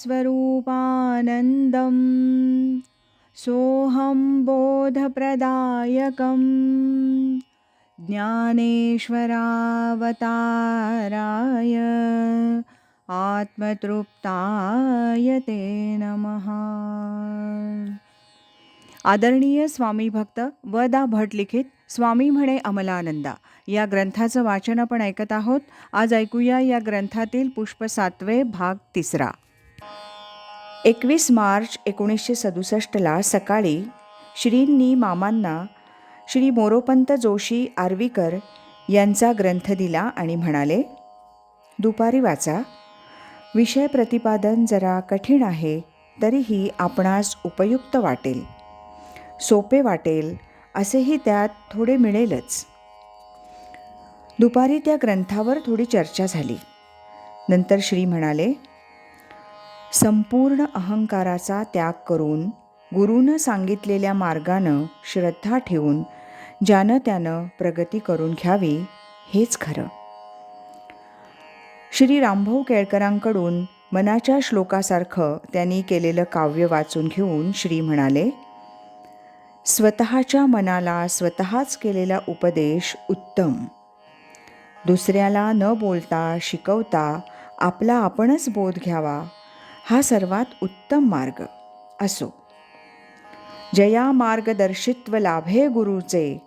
स्वरूपानन्दं सोऽहं बोधप्रदायकं ज्ञानेश्वरावताराय आत्मतृप्ताय ते नमः। आदरणीय स्वामी भक्त व दा भट लिखित स्वामी म्हणे अमलानंदा. या ग्रंथाचं वाचन आपण ऐकत आहोत. आज ऐकूया या ग्रंथातील पुष्प सातवे भाग तिसरा. एकवीस मार्च एकोणीसशे सदुसष्टला सकाळी श्रींनी मामांना श्री मोरोपंत जोशी आर्वीकर यांचा ग्रंथ दिला आणि म्हणाले दुपारी वाचा. विषय प्रतिपादन जरा कठीण आहे तरीही आपणास उपयुक्त वाटेल. सोपे वाटेल असेही त्यात थोडे मिळेलच. दुपारी त्या ग्रंथावर थोडी चर्चा झाली. नंतर श्री म्हणाले संपूर्ण अहंकाराचा त्याग करून गुरुनं सांगितलेल्या मार्गानं श्रद्धा ठेवून ज्यानं त्यानं प्रगती करून घ्यावी हेच खरं. श्री रामभाऊ केळकरांकडून मनाच्या श्लोकासारखं त्यांनी केलेलं काव्य वाचून घेऊन श्री म्हणाले स्वतःच्या मनाला स्वतःच केलेला उपदेश उत्तम. दुसऱ्याला न बोलता शिकवता आपला आपणच बोध घ्यावा हा सर्वात उत्तम मार्ग असो. जया मार्गदर्शित्व लाभे गुरुचे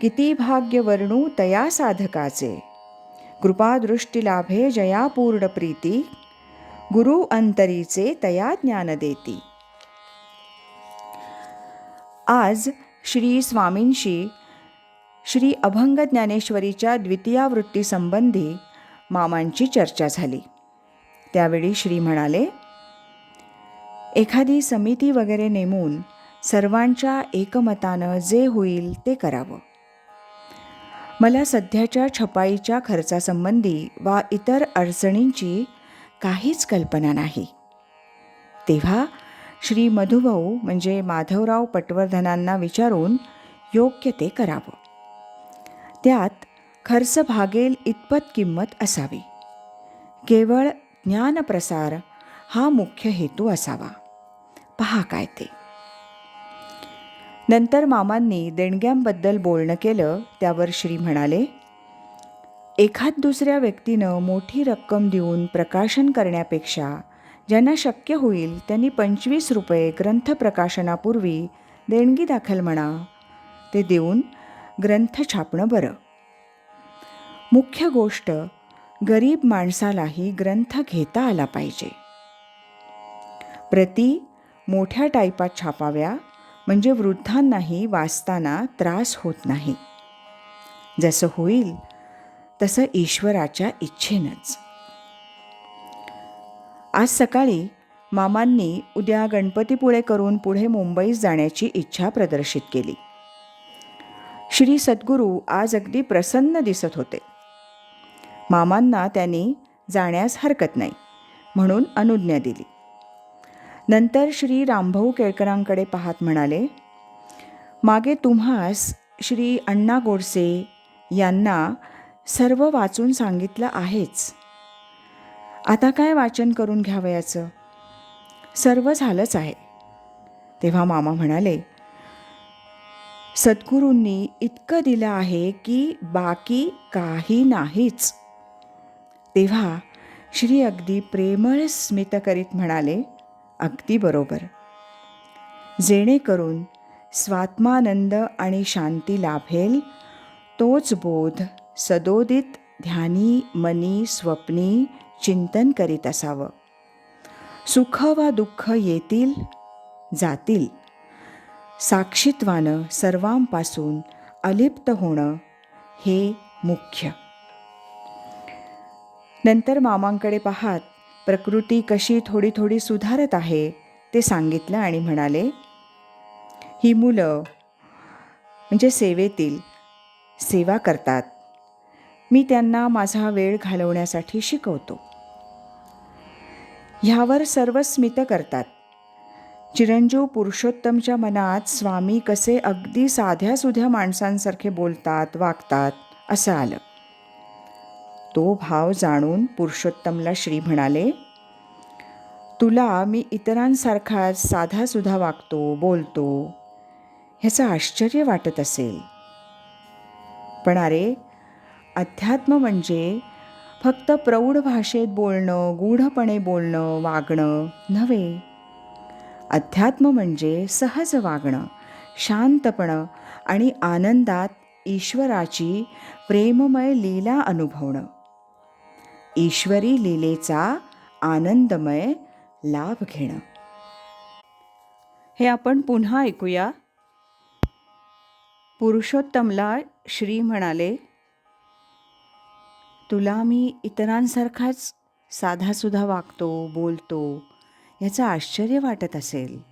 किती भाग्य वर्णू तया साधकाचे. कृपादृष्टी लाभे जया पूर्ण प्रीती गुरु अंतरीचे तया ज्ञान देती. आज श्री स्वामींशी श्री अभंग ज्ञानेश्वरीच्या द्वितीयावृत्तीसंबंधी मामांची चर्चा झाली. त्यावेळी श्री म्हणाले एखादी समिती वगैरे नेमून सर्वांच्या एकमतानं जे होईल ते करावं. मला सध्याच्या छपाईच्या खर्चासंबंधी वा इतर अडचणींची काहीच कल्पना नाही. तेव्हा श्री मधुभाऊ म्हणजे माधवराव पटवर्धनांना विचारून योग्य ते करावं. त्यात खर्च भागेल इतपत किंमत असावी. केवळ ज्ञानप्रसार हा मुख्य हेतू असावा. पहा काय ते नंतर मामांनी देणग्यांबद्दल बोलणं केलं त्यावर श्री म्हणाले एखाद दुसऱ्या व्यक्तीनं मोठी रक्कम देऊन प्रकाशन करण्यापेक्षा ज्यांना शक्य होईल त्यांनी पंचवीस रुपये ग्रंथ प्रकाशनापूर्वी देणगी दाखल म्हणा. ते देऊन ग्रंथ छापणं बरं. मुख्य गोष्ट गरीब माणसालाही ग्रंथ घेता आला पाहिजे. प्रति मोठ्या टाईपात छापाव्या म्हणजे वृद्धांनाही वाचताना त्रास होत नाही. जसं होईल तसं ईश्वराच्या इच्छेनंच. आज सकाळी मामांनी उद्या गणपतीपुळे करून पुढे मुंबईस जाण्याची इच्छा प्रदर्शित केली. श्री सद्गुरू आज अगदी प्रसन्न दिसत होते. मामांना त्यांनी जाण्यास हरकत नाही म्हणून अनुज्ञा दिली. नंतर श्री रामभाऊ केळकरांकडे पाहत म्हणाले मागे तुम्हास श्री अण्णा गोडसे यांना सर्व वाचून सांगितलं आहेच. आता काय वाचन करून घ्यावयाचं? सर्व झालंच आहे. तेव्हा मामा म्हणाले सद्गुरूंनी इतकं दिलं आहे की बाकी काही नाहीच. तेव्हा श्री अगदी प्रेमळ स्मित करीत म्हणाले अगदी बरोबर. जेणेकरून स्वात्मानंद आणि शांती लाभेल तोच बोध सदोदित ध्यानी मनी स्वप्नी चिंतन करीत असावं. सुख वा दुःख येतील जातील. साक्षीत्वानं सर्वांपासून अलिप्त होणं हे मुख्य. नंतर मामांकडे पाहात प्रकृती कशी थोडी थोडी सुधारत आहे ते सांगितलं आणि म्हणाले ही मुलं म्हणजे सेवेतील सेवा करतात. मी त्यांना माझा वेळ घालवण्यासाठी शिकवतो. ह्यावर सर्व स्मित करतात. चिरंजीव पुरुषोत्तमच्या मनात स्वामी कसे अगदी साध्या सुध्या माणसांसारखे बोलतात वागतात असं आलं. तो भाव जाणून पुरुषोत्तमला श्री म्हणाले तुला मी इतरांसारखा साधासुधा वागतो बोलतो ह्याचं आश्चर्य वाटत असेल. पण अरे अध्यात्म म्हणजे फक्त प्रौढ भाषेत बोलणं गूढपणे बोलणं वागणं नव्हे. अध्यात्म म्हणजे सहज वागणं शांतपणं आणि आनंदात ईश्वराची प्रेममय लीला अनुभवणं. ईश्वरी लीलेचा आनंदमय लाभ घेणं. हे आपण पुन्हा ऐकूया. पुरुषोत्तमला श्री म्हणाले तुला मी इतरांसारखाच साधासुधा वागतो बोलतो याचं आश्चर्य वाटत असेल.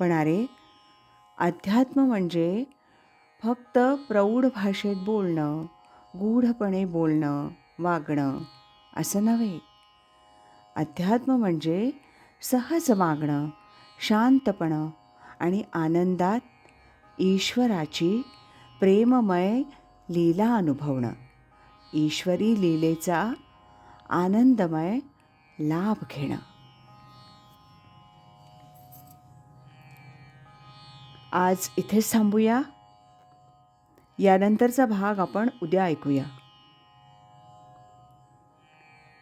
पण अरे अध्यात्म म्हणजे फक्त प्रौढ भाषेत बोलणं गूढपणे बोलणं वागणं असं नव्हे. अध्यात्म म्हणजे सहज वागणं शांतपणं आणि आनंदात ईश्वराची प्रेममय लीला अनुभवणं. ईश्वरी लीलेचा आनंदमय लाभ घेणं. आज इथेच थांबूया. यानंतरचा भाग आपण उद्या ऐकूया.